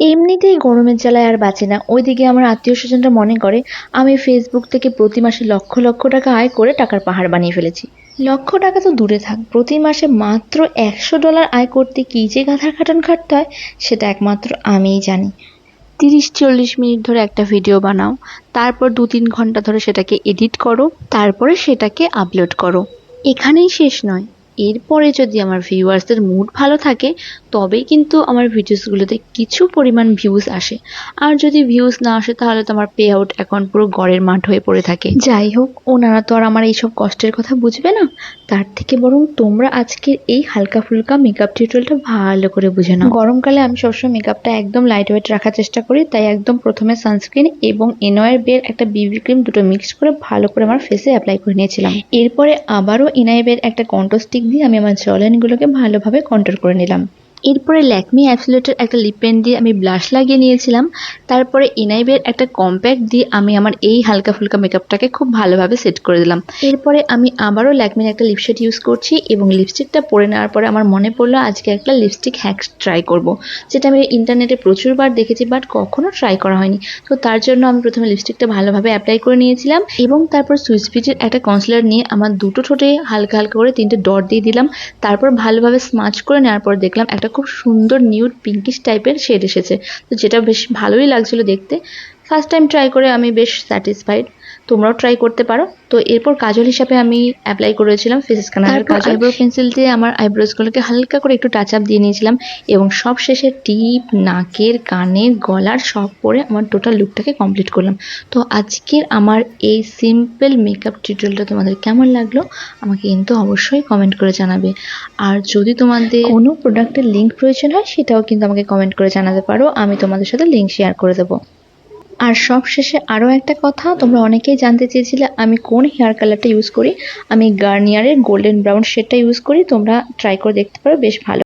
এমনিতেই গরমের জ্বালায় আর বাঁচে না। ওইদিকে আমার আত্মীয় স্বজনরা মনে করে, আমি ফেসবুক থেকে প্রতি মাসে লক্ষ লক্ষ টাকা আয় করে টাকার পাহাড় বানিয়ে ফেলেছি। লক্ষ টাকা তো দূরে থাক, প্রতি মাসে মাত্র একশো ডলার আয় করতে কী যে গাধার খাটন খাটতে হয়, সেটা একমাত্র আমিই জানি। তিরিশ চল্লিশ মিনিট ধরে একটা ভিডিও বানাও, তারপর দু তিন ঘণ্টা ধরে সেটাকে এডিট করো, তারপরে সেটাকে আপলোড করো। এখানেই শেষ নয়। এরপরে যদি আমার ভিউয়ার্সদের মুড ভালো থাকে, তবেই কিন্তু আমার ভিডিওসগুলোতে কিছু পরিমাণ ভিউজ আসে। আর যদি ভিউজ না আসে, তাহলে তো আমার পে আউট এখন পুরো গড়ের মাঠ হয়ে পড়ে থাকে। যাই হোক, ওনারা তো আর আমার এইসব কষ্টের কথা বুঝবে না। তার থেকে বরং তোমরা আজকের এই হালকা ফুলকা মেকআপ টিউটোরিয়ালটা ভালো করে বুঝে নাও। গরমকালে আমি সবসময় মেকআপটা একদম লাইট ওয়েট রাখার চেষ্টা করি, তাই একদম প্রথমে সানস্ক্রিন এবং এনওয়ার বের একটা বিবি ক্রিম দুটো মিক্স করে ভালো করে আমার ফেসে অ্যাপ্লাই করে নিয়েছিলাম। এরপরে আবারও ইনাইবের একটা কন্ট্রোল স্টিক দিয়ে আমি আমার জলাইনগুলোকে ভালোভাবে কন্ট্রোল করে নিলাম। এরপরে ল্যাকমি অ্যাবসোলেটের একটা লিপ পেন দিয়ে আমি ব্লাশ লাগিয়ে নিয়েছিলাম। তারপরে ইনাইবের একটা কম্প্যাক্ট দিয়ে আমি আমার এই হালকা ফুলকা মেকআপটাকে খুব ভালোভাবে সেট করে দিলাম। এরপরে আমি আবারও ল্যাকমির একটা লিপস্টিক ইউজ করছি এবং লিপস্টিকটা পরে নেওয়ার পরে আমার মনে পড়ল, আজকে একটা লিপস্টিক হ্যাক ট্রাই করব। যেটা আমি ইন্টারনেটে প্রচুরবার দেখেছি বাট কখনো ট্রাই করা হয়নি। তো তার জন্য আমি প্রথমে লিপস্টিকটা ভালোভাবে অ্যাপ্লাই করে নিয়েছিলাম এবং তারপর সুইচ বিচের একটা কনসিলার নিয়ে আমার দুটো ঠোঁটে হালকা হালকা করে তিনটে ডট দিয়ে দিলাম। তারপর ভালোভাবে স্মাচ করে নেওয়ার পর দেখলাম একটা খুব সুন্দর নিউড পিঙ্কিশ টাইপের শেড এসেছে। তো যেটা বেশ ভালোই লাগছিল দেখতে। ফার্স্ট টাইম ট্রাই করে আমি বেশ স্যাটিসফাইড তোমরাও ট্রাই করতে পারো। তো এরপর কাজল হিসাবে আমি অ্যাপ্লাই করেছিলাম ফেস স্ক্যানারের কাজল আইব্রো পেন্সিল দিয়ে আমার আইব্রোজগুলোকে হালকা করে একটু টাচ আপ দিয়ে নিয়েছিলাম এবং সব শেষে টিপ নাকের কানের গলার সব পরে আমার টোটাল লুকটাকে কমপ্লিট করলাম। তো আজকের আমার এই সিম্পল মেকআপ টিউটোরিয়ালটা তোমাদের কেমন লাগল আমাকে কিন্তু অবশ্যই কমেন্ট করে জানাবে। আর যদি তোমাদের কোনো প্রোডাক্টের লিঙ্ক প্রয়োজন হয় সেটাও কিন্তু আমাকে কমেন্ট করে জানাতে পারো। আমি তোমাদের সাথে লিঙ্ক শেয়ার করে দেবো। আর সব শেষে আরও একটা কথা, তোমরা অনেকেই জানতে চেয়েছিলে আমি কোন হেয়ার কালারটা ইউজ করি। আমি গার্নিয়ারের গোল্ডেন ব্রাউন শেডটা ইউজ করি, তোমরা ট্রাই করে দেখতে পারো, বেশ ভালো।